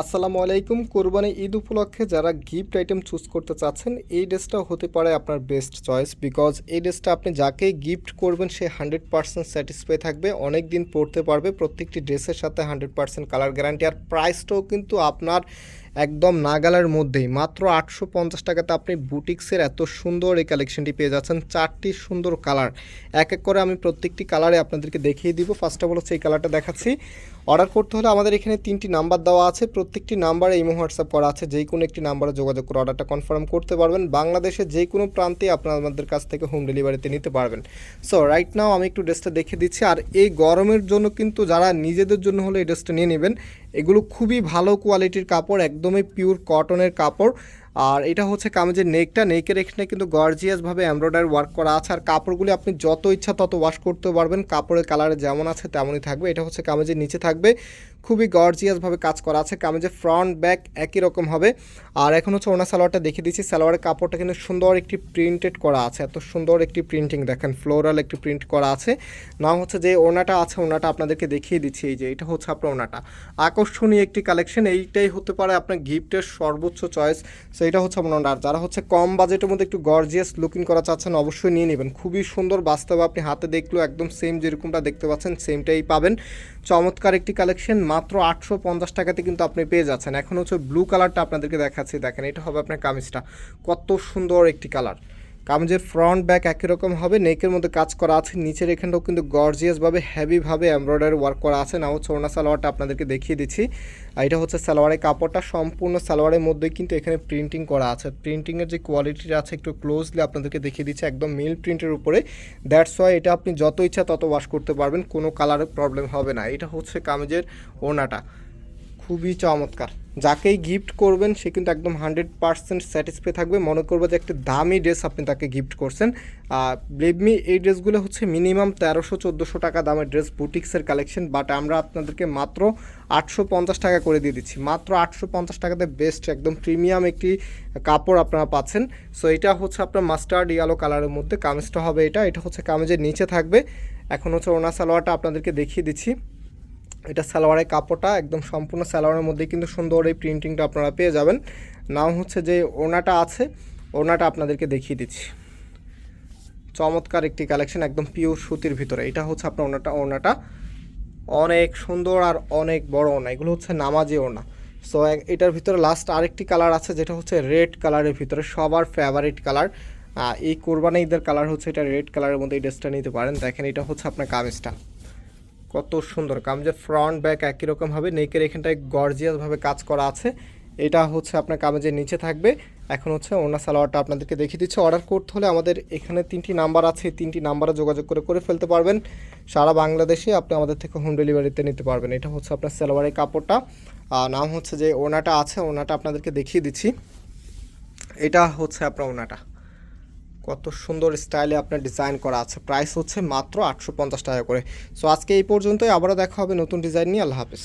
আসসালামু আলাইকুম। কোরবানি ঈদ উপলক্ষে যারা গিফট আইটেম চুজ করতে চাচ্ছেন, এই ড্রেসটা হতে পারে আপনার বেস্ট চয়েস বিকজ এই ড্রেসটা আপনি যাকে গিফট করবেন, সে হান্ড্রেড পার্সেন্ট স্যাটিসফাই থাকবে অনেক দিন পড়তে পারবে, প্রত্যেকটি ড্রেসের সাথে হান্ড্রেড পার্সেন্ট কালার গ্যারান্টি আর প্রাইসটাও কিন্তু আপনার একদম নাগালের মধ্যেই। মাত্র আটশো পঞ্চাশ টাকাতে আপনি বুটিক্সের এত সুন্দর এই কালেকশনটি পেয়ে যাচ্ছেন। চারটি সুন্দর কালার এক এক করে আমি প্রত্যেকটি কালারে আপনাদেরকে দেখিয়ে দিব। ফার্স্ট অফ অল হচ্ছে এই কালারটা দেখাচ্ছি। অর্ডার করতে হলে আমাদের এখানে তিনটি নাম্বার দেওয়া আছে। প্রত্যেকটি নাম্বারে ইমো হোয়াটসঅ্যাপ করা আছে। যে কোনো একটি নাম্বারে যোগাযোগ করে অর্ডারটা কনফার্ম করতে পারবেন। বাংলাদেশের যে কোনো প্রান্তে আপনারা আমাদের কাছ থেকে হোম ডেলিভারিতে নিতে পারবেন। সো রাইট নাও আমি একটু ড্রেসটা দেখে দিচ্ছি। আর এই গরমের জন্য কিন্তু যারা নিজেদের জন্য হলে এই ড্রেসটা নিয়ে নেবেন। এগুলো খুবই ভালো কোয়ালিটির কাপড় একদমই পিওর কটনের কাপড়। আর এটা হচ্ছে কামেজের নেকটা নেকের এখানে কিন্তু গর্জিয়াসভাবে এমব্রয়ডারি ওয়ার্ক করা আছে। আর কাপড়গুলি আপনি যত ইচ্ছা তত ওয়াশ করতে পারবেন। কাপড়ের কালার যেমন আছে তেমনই থাকবে। এটা হচ্ছে কামেজের নিচে থাকবে। খুবই গর্জিয়াসভাবে কাজ করা আছে। কামেজের ফ্রন্ট ব্যাক একই রকম হবে। আর এখন হচ্ছে ওনার সালোয়ারটা দেখিয়ে দিচ্ছি। সালোয়ারের কাপড়টা কিন্তু সুন্দর একটি প্রিন্টেড করা আছে। এত সুন্দর একটি প্রিন্টিং দেখেন ফ্লোরাল একটি প্রিন্ট করা আছে। না হচ্ছে যে ওনাটা আছে, ওনাটা আপনাদেরকে দেখিয়ে দিচ্ছি। এই যে, এটা হচ্ছে আপনার ওনাটা। আকর্ষণীয় একটি কালেকশন এইটাই হতে পারে আপনার গিফটের সর্বোচ্চ চয়েস সো এটা হচ্ছে আপনার আর যারা হচ্ছে কম বাজেটের মধ্যে একটু গর্জিয়াস লুকিং করা চাচ্ছেন, অবশ্যই নিয়ে নেবেন। খুবই সুন্দর বাস্তবে আপনি হাতে দেখলেও একদম সেম যেরকমটা দেখতে পাচ্ছেন সেমটাই পাবেন। চমৎকার একটি কালেকশন মাত্র আটশো পঞ্চাশ টাকাতে কিন্তু আপনি পেয়ে যাচ্ছেন। এখন হচ্ছে ব্লু কালারটা আপনাদেরকে দেখাচ্ছি। দেখেন, এটা হবে আপনার কামিজটা। কত সুন্দর একটি কালার কামিজের ফ্রন্ট ব্যাক একই রকম হবে নেকের মধ্যে কাজ করা আছে, নিচের এখানটাও কিন্তু গর্জিয়াসভাবে হেভিভাবে এমব্রয়ডারি ওয়ার্ক করা আছে। না হচ্ছে ওনা সালোয়ারটা আপনাদেরকে দেখিয়ে দিচ্ছি। আর এটা হচ্ছে সালোয়ারের কাপড়টা, সম্পূর্ণ সালোয়ারের মধ্যে কিন্তু এখানে প্রিন্টিং করা আছে। প্রিন্টিংয়ের যে কোয়ালিটিটা আছে, একটু ক্লোজলি আপনাদেরকে দেখিয়ে দিচ্ছি, একদম মিল প্রিন্টের উপরে। দ্যাটস ওয়াই এটা আপনি যত ইচ্ছা তত ওয়াশ করতে পারবেন, কোনো কালারের প্রবলেম হবে না। এটা হচ্ছে কামিজের ওনাটা খুবই চমৎকার। যাকেই গিফট করবেন, সে কিন্তু একদম হান্ড্রেড পার্সেন্ট স্যাটিসফাই থাকবে। মনে করবে যে একটা দামি ড্রেস আপনি তাকে গিফট করছেন। আর মি এই ড্রেসগুলো হচ্ছে মিনিমাম তেরোশো চোদ্দোশো টাকা দামের ড্রেস বুটিক্সের কালেকশন বাট আমরা আপনাদেরকে মাত্র আটশো পঞ্চাশ টাকা করে দিয়ে দিচ্ছি। মাত্র আটশো পঞ্চাশ টাকাতে বেস্ট একদম প্রিমিয়াম একটি কাপড় আপনারা পাচ্ছেন। সো এটা হচ্ছে আপনার মাস্টার্ড ইয়ালো কালারের মধ্যে। কামিজটা হবে এটা। এটা হচ্ছে কামিজের নিচে থাকবে। এখন হচ্ছে ওনা সালোয়ারটা আপনাদেরকে দেখিয়ে দিচ্ছি। এটা সালোয়ারের কাপড়টা একদম সম্পূর্ণ সালোয়ারের মধ্যে কিন্তু সুন্দর এই প্রিন্টিংটা আপনারা পেয়ে যাবেন। নাম হচ্ছে যে ওনাটা আছে ওনাটা আপনাদেরকে দেখিয়ে দিচ্ছি। চমৎকার একটি কালেকশন একদম পিওর সুতির ভিতরে। এটা হচ্ছে আপনার ওনাটা ওনাটা অনেক সুন্দর আর অনেক বড় ওনা এগুলো হচ্ছে নামাজি ওনা সো এটার ভিতরে লাস্ট আরেকটি কালার আছে, যেটা হচ্ছে রেড কালারের ভিতরে, সবার ফেভারিট কালার এই কোরবানি ঈদের কালার হচ্ছে এটা রেড কালারের মধ্যে এই ড্রেসটা নিতে পারেন। দেখেন, এটা হচ্ছে আপনার কামিজটা। কত সুন্দর। কামিজের ফ্রন্ট ব্যাক একই রকম হবে। নেকের এখানটায় গর্জিয়াসভাবে কাজ করা আছে। এটা হচ্ছে আপনার কামিজের নিচে থাকবে। এখন হচ্ছে ওনা সালোয়ারটা আপনাদেরকে দেখিয়ে দিচ্ছে। অর্ডার করতে হলে আমাদের এখানে তিনটি নাম্বার আছে। তিনটি নাম্বারে যোগাযোগ করে করে ফেলতে পারবেন। সারা বাংলাদেশে আপনি আমাদের থেকে হোম ডেলিভারিতে নিতে পারবেন। এটা হচ্ছে আপনার সালোয়ারের কাপড়টা। আর নাম হচ্ছে যে ওনাটা আছে ওনাটা আপনাদেরকে দেখিয়ে দিচ্ছি। এটা হচ্ছে আপনার ওনাটা কত সুন্দর স্টাইলে আপনার ডিজাইন করা আছে। প্রাইস হচ্ছে মাত্র আটশো পঞ্চাশ টাকা করে। সো আজকে এই পর্যন্তই। আবারও দেখা হবে নতুন ডিজাইন নিয়ে। আল্লাহ হাফিজ।